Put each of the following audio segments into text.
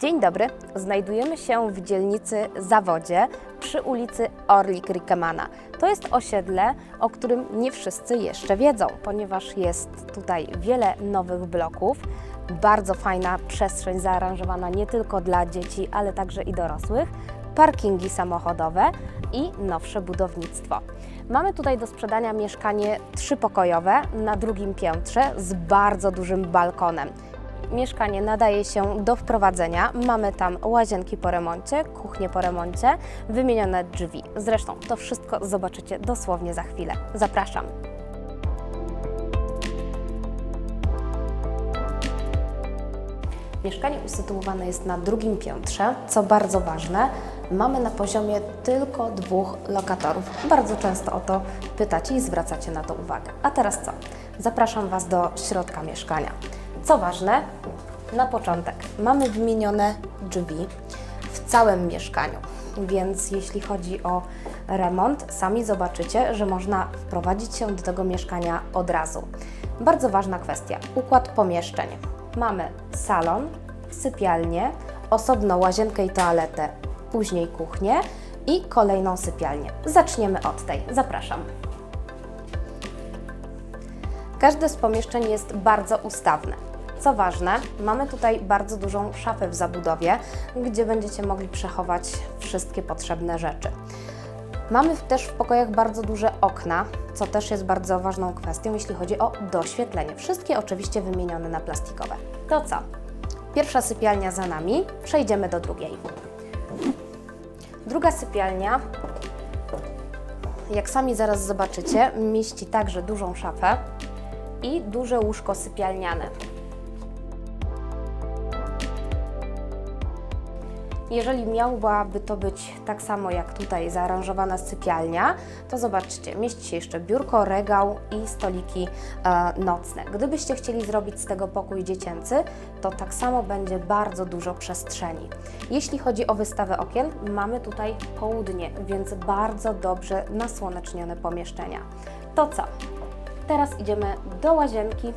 Dzień dobry. Znajdujemy się w dzielnicy Zawodzie przy ulicy Orlik Rikemana. To jest osiedle, o którym nie wszyscy jeszcze wiedzą, ponieważ jest tutaj wiele nowych bloków. Bardzo fajna przestrzeń zaaranżowana nie tylko dla dzieci, ale także i dorosłych. Parkingi samochodowe i nowsze budownictwo. Mamy tutaj do sprzedania mieszkanie trzypokojowe na drugim piętrze z bardzo dużym balkonem. Mieszkanie nadaje się do wprowadzenia. Mamy tam łazienki po remoncie, kuchnię po remoncie, wymienione drzwi. Zresztą to wszystko zobaczycie dosłownie za chwilę. Zapraszam. Mieszkanie usytuowane jest na drugim piętrze, co bardzo ważne. Mamy na poziomie tylko dwóch lokatorów. Bardzo często o to pytacie i zwracacie na to uwagę. A teraz co? Zapraszam Was do środka mieszkania. Co ważne, na początek mamy wymienione drzwi w całym mieszkaniu, więc jeśli chodzi o remont, sami zobaczycie, że można wprowadzić się do tego mieszkania od razu. Bardzo ważna kwestia układ pomieszczeń. Mamy salon, sypialnię, osobno łazienkę i toaletę, później kuchnię i kolejną sypialnię. Zaczniemy od tej. Zapraszam. Każde z pomieszczeń jest bardzo ustawne. Co ważne, mamy tutaj bardzo dużą szafę w zabudowie, gdzie będziecie mogli przechować wszystkie potrzebne rzeczy. Mamy też w pokojach bardzo duże okna, co też jest bardzo ważną kwestią, jeśli chodzi o doświetlenie. Wszystkie oczywiście wymienione na plastikowe. To co? Pierwsza sypialnia za nami, przejdziemy do drugiej. Druga sypialnia, jak sami zaraz zobaczycie, mieści także dużą szafę i duże łóżko sypialniane. Jeżeli miałaby to być tak samo jak tutaj zaaranżowana sypialnia, to zobaczcie, mieści się jeszcze biurko, regał i stoliki e, nocne. Gdybyście chcieli zrobić z tego pokój dziecięcy, to tak samo będzie bardzo dużo przestrzeni. Jeśli chodzi o wystawę okien, mamy tutaj południe, więc bardzo dobrze nasłonecznione pomieszczenia. To co? Teraz idziemy do łazienki.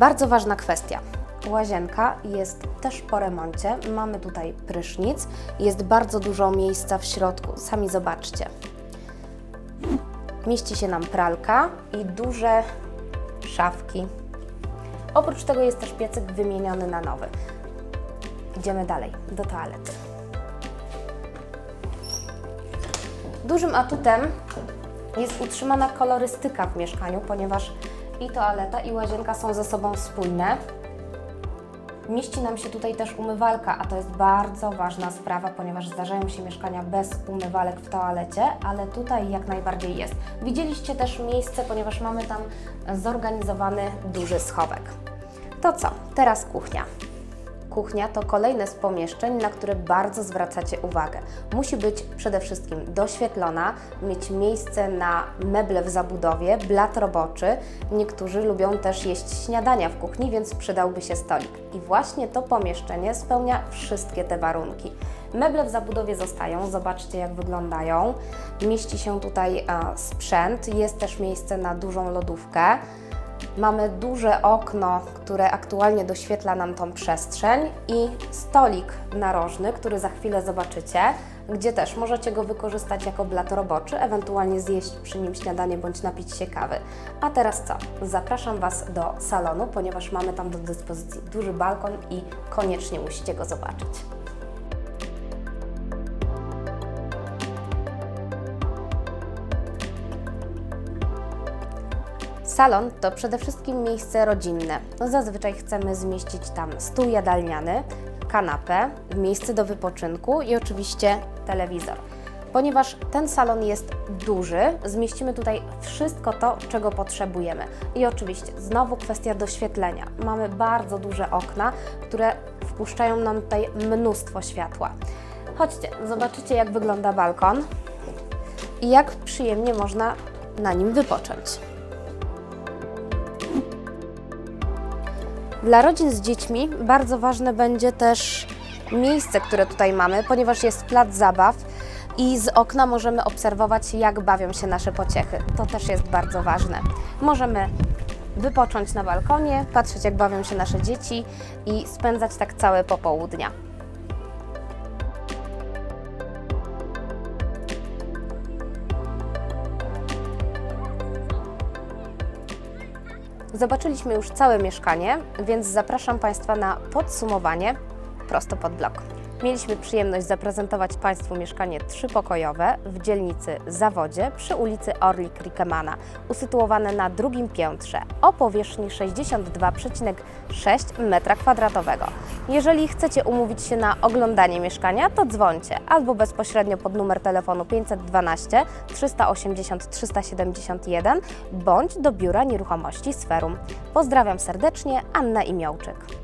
Bardzo ważna kwestia. Łazienka jest też po remoncie. Mamy tutaj prysznic. Jest bardzo dużo miejsca w środku. Sami zobaczcie. Mieści się nam pralka i duże szafki. Oprócz tego jest też piecyk wymieniony na nowy. Idziemy dalej, do toalety. Dużym atutem jest utrzymana kolorystyka w mieszkaniu, ponieważ i toaleta, i łazienka są ze sobą spójne. Mieści nam się tutaj też umywalka, a to jest bardzo ważna sprawa, ponieważ zdarzają się mieszkania bez umywalek w toalecie, ale tutaj jak najbardziej jest. Widzieliście też miejsce, ponieważ mamy tam zorganizowany duży schowek. To co? Teraz kuchnia. Kuchnia to kolejne z pomieszczeń, na które bardzo zwracacie uwagę. Musi być przede wszystkim doświetlona, mieć miejsce na meble w zabudowie, blat roboczy. Niektórzy lubią też jeść śniadania w kuchni, więc przydałby się stolik. I właśnie to pomieszczenie spełnia wszystkie te warunki. Meble w zabudowie zostają, zobaczcie jak wyglądają. Mieści się tutaj e, sprzęt, jest też miejsce na dużą lodówkę. Mamy duże okno, które aktualnie doświetla nam tą przestrzeń i stolik narożny, który za chwilę zobaczycie, gdzie też możecie go wykorzystać jako blat roboczy, ewentualnie zjeść przy nim śniadanie bądź napić się kawy. A teraz co? Zapraszam Was do salonu, ponieważ mamy tam do dyspozycji duży balkon i koniecznie musicie go zobaczyć. Salon to przede wszystkim miejsce rodzinne. Zazwyczaj chcemy zmieścić tam stół jadalniany, kanapę, miejsce do wypoczynku i oczywiście telewizor. Ponieważ ten salon jest duży, zmieścimy tutaj wszystko to, czego potrzebujemy. I oczywiście znowu kwestia doświetlenia. Mamy bardzo duże okna, które wpuszczają nam tutaj mnóstwo światła. Chodźcie, zobaczycie jak wygląda balkon i jak przyjemnie można na nim wypocząć. Dla rodzin z dziećmi bardzo ważne będzie też miejsce, które tutaj mamy, ponieważ jest plac zabaw i z okna możemy obserwować, jak bawią się nasze pociechy. To też jest bardzo ważne. Możemy wypocząć na balkonie, patrzeć jak bawią się nasze dzieci i spędzać tak całe popołudnia. Zobaczyliśmy już całe mieszkanie, więc zapraszam Państwa na podsumowanie prosto pod blok. Mieliśmy przyjemność zaprezentować Państwu mieszkanie trzypokojowe w dzielnicy Zawodzie przy ulicy Orlik Rikemana, usytuowane na drugim piętrze o powierzchni 62,6 m2. Jeżeli chcecie umówić się na oglądanie mieszkania, to dzwońcie albo bezpośrednio pod numer telefonu 512 380 371 bądź do Biura Nieruchomości Sferum. Pozdrawiam serdecznie, Anna Imiołczyk.